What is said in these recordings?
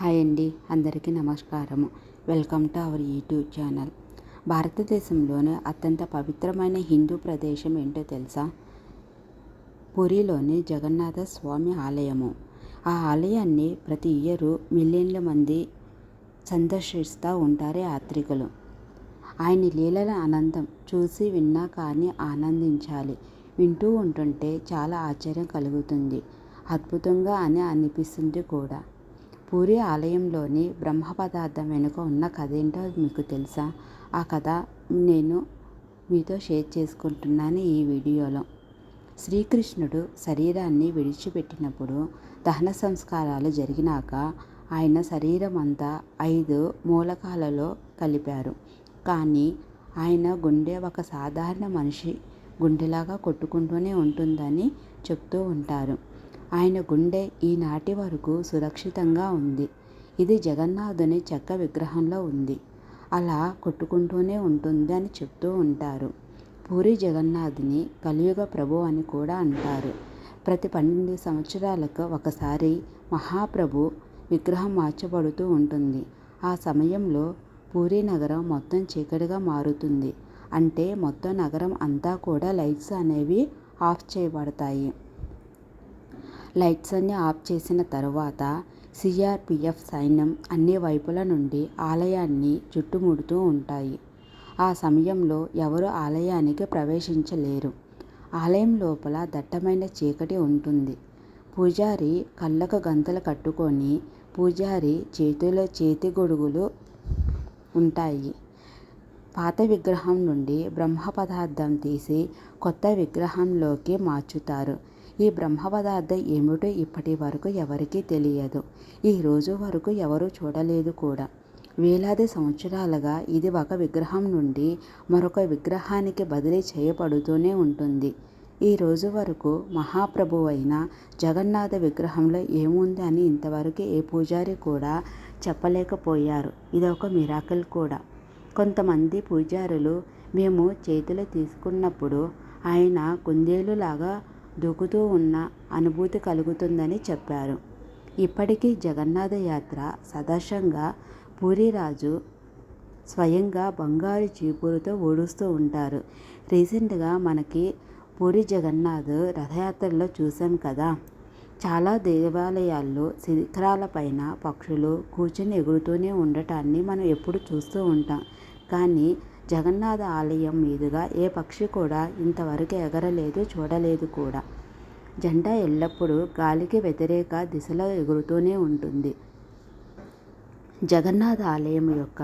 Hi అండి అందరికీ నమస్కారము. Welcome to our YouTube channel. భారతదేశంలోనే అత్యంత పవిత్రమైన హిందూ ప్రదేశం ఏంటో తెలుసా? పూరిలోని జగన్నాథ స్వామి ఆలయము. ఆ ఆలయాన్ని ప్రతి ఇయరు మిలియన్ల మంది సందర్శిస్తూ ఉంటారు యాత్రికులు. ఆయన లీలల ఆనందం చూసి విన్నా కానీ ఆనందించాలి. వింటూ ఉంటుంటే చాలా ఆశ్చర్యం కలుగుతుంది. అద్భుతంగా అని అనిపిస్తుంది కూడా. పూరి ఆలయంలోని బ్రహ్మ పదార్థం వెనుక ఉన్న కథ ఏంటో మీకు తెలుసా? ఆ కథ నేను మీతో షేర్ చేసుకుంటున్నాను ఈ వీడియోలో. శ్రీకృష్ణుడు శరీరాన్ని విడిచిపెట్టినప్పుడు దహన సంస్కారాలు జరిగినాక ఆయన శరీరం అంతా ఐదు మూలకాలలో కలిపారు. కానీ ఆయన గుండె ఒక సాధారణ మనిషి గుండెలాగా కొట్టుకుంటూనే ఉంటుందని చెప్తూ ఉంటారు. ఆయన గుండె ఈనాటి వరకు సురక్షితంగా ఉంది. ఇది జగన్నాథుని చెక్క విగ్రహంలో ఉంది. అలా కొట్టుకుంటూనే ఉంటుంది అని చెప్తూ ఉంటారు. పూరి జగన్నాథుని కలియుగ ప్రభు అని కూడా అంటారు. ప్రతి పన్నెండు సంవత్సరాలకు ఒకసారి మహాప్రభు విగ్రహం మార్చబడుతూ ఉంటుంది. ఆ సమయంలో పూరి నగరం మొత్తం చీకటిగా మారుతుంది. అంటే మొత్తం నగరం అంతా కూడా లైట్స్ అనేవి ఆఫ్ చేయబడతాయి. లైట్స్ అన్ని ఆఫ్ చేసిన తరువాత సిఆర్పిఎఫ్ సైన్యం అన్ని వైపుల నుండి ఆలయాన్ని చుట్టుముడుతూ ఉంటాయి. ఆ సమయంలో ఎవరు ఆలయానికి ప్రవేశించలేరు. ఆలయం లోపల దట్టమైన చీకటి ఉంటుంది. పూజారి కళ్ళకు గంతలు కట్టుకొని పూజారి చేతిలో చేతి గొడుగులు ఉంటాయి. పాత విగ్రహం నుండి బ్రహ్మ పదార్థం తీసి కొత్త విగ్రహంలోకి మార్చుతారు. ఈ బ్రహ్మ పదార్థం ఏమిటో ఇప్పటి వరకు ఎవరికీ తెలియదు. ఈ రోజు వరకు ఎవరు చూడలేదు కూడా. వేలాది సంవత్సరాలుగా ఇది ఒక విగ్రహం నుండి మరొక విగ్రహానికి బదిలీ చేయబడుతూనే ఉంటుంది. ఈ రోజు వరకు మహాప్రభు అయిన జగన్నాథ విగ్రహంలో ఏముంది అని ఇంతవరకు ఏ పూజారి కూడా చెప్పలేకపోయారు. ఇది ఒక మిరాకిల్ కూడా. కొంతమంది పూజారులు మేము చేతులు తీసుకున్నప్పుడు ఆయన కుందేలులాగా దూకుతూ ఉన్న అనుభూతి కలుగుతుందని చెప్పారు. ఇప్పటికీ జగన్నాథ యాత్ర సదర్శంగా పూరిరాజు స్వయంగా బంగారు చీపురుతో ఊడుస్తూ ఉంటారు. రీసెంట్గా మనకి పూరి జగన్నాథ్ రథయాత్రలో చూసాం కదా. చాలా దేవాలయాల్లో శిఖరాలపైన పక్షులు కూర్చొని ఎగురుతూనే ఉండటాన్ని మనం ఎప్పుడు చూస్తూ ఉంటాం. కానీ జగన్నాథ ఆలయం మీదుగా ఏ పక్షి కూడా ఇంతవరకు ఎగరలేదు చూడలేదు కూడా. జెండా ఎల్లప్పుడూ గాలికి వ్యతిరేక దిశలో ఎగురుతూనే ఉంటుంది. జగన్నాథ ఆలయం యొక్క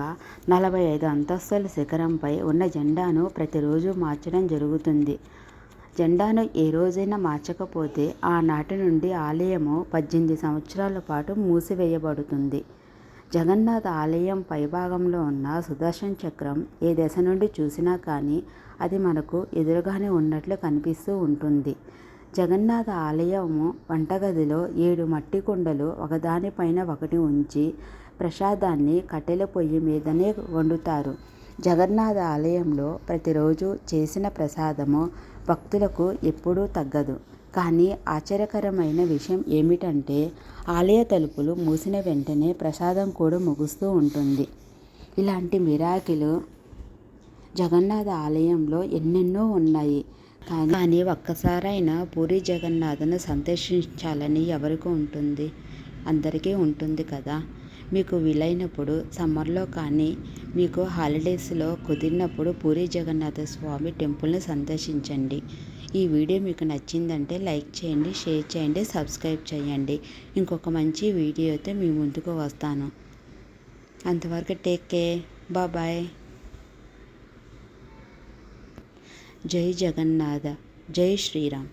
నలభై ఐదు అంతస్తుల శిఖరంపై ఉన్న జెండాను ప్రతిరోజు మార్చడం జరుగుతుంది. జెండాను ఏ రోజైనా మార్చకపోతే ఆనాటి నుండి ఆలయము పద్దెనిమిది సంవత్సరాల పాటు మూసివేయబడుతుంది. జగన్నాథ ఆలయం పైభాగంలో ఉన్న సుదర్శన్ చక్రం ఏ దశ నుండి చూసినా కానీ అది మనకు ఎదురుగానే ఉన్నట్లు కనిపిస్తూ ఉంటుంది. జగన్నాథ ఆలయము వంటగదిలో ఏడు మట్టి కుండలు ఒకదానిపైన ఒకటి ఉంచి ప్రసాదాన్ని కట్టెల పొయ్యి మీదనే వండుతారు. జగన్నాథ ఆలయంలో ప్రతిరోజు చేసిన ప్రసాదము భక్తులకు ఎప్పుడూ తగ్గదు. కానీ ఆశ్చర్యకరమైన విషయం ఏమిటంటే ఆలయ తలుపులు మూసిన వెంటనే ప్రసాదం కూడా ముగుస్తూ ఉంటుంది. ఇలాంటి మిరాకిలు జగన్నాథ ఆలయంలో ఎన్నెన్నో ఉన్నాయి. కానీ ఒక్కసారైనా పూరి జగన్నాథను సందర్శించాలని ఎవరికి ఉంటుంది అందరికీ ఉంటుంది కదా. మీకు వీలైనప్పుడు సమ్మర్లో కానీ మీకు హాలిడేస్లో కుదిరినప్పుడు పూరి జగన్నాథ స్వామి టెంపుల్ని సందర్శించండి. ఈ వీడియో మీకు నచ్చిందంటే లైక్ చేయండి షేర్ చేయండి సబ్స్క్రైబ్ చేయండి. ఇంకొక మంచి వీడియోతో మీ ముందుకు వస్తాను. అంతవరకు టేక్ కేర్. బాయ్ జై జగన్నాథ. జై శ్రీరామ్.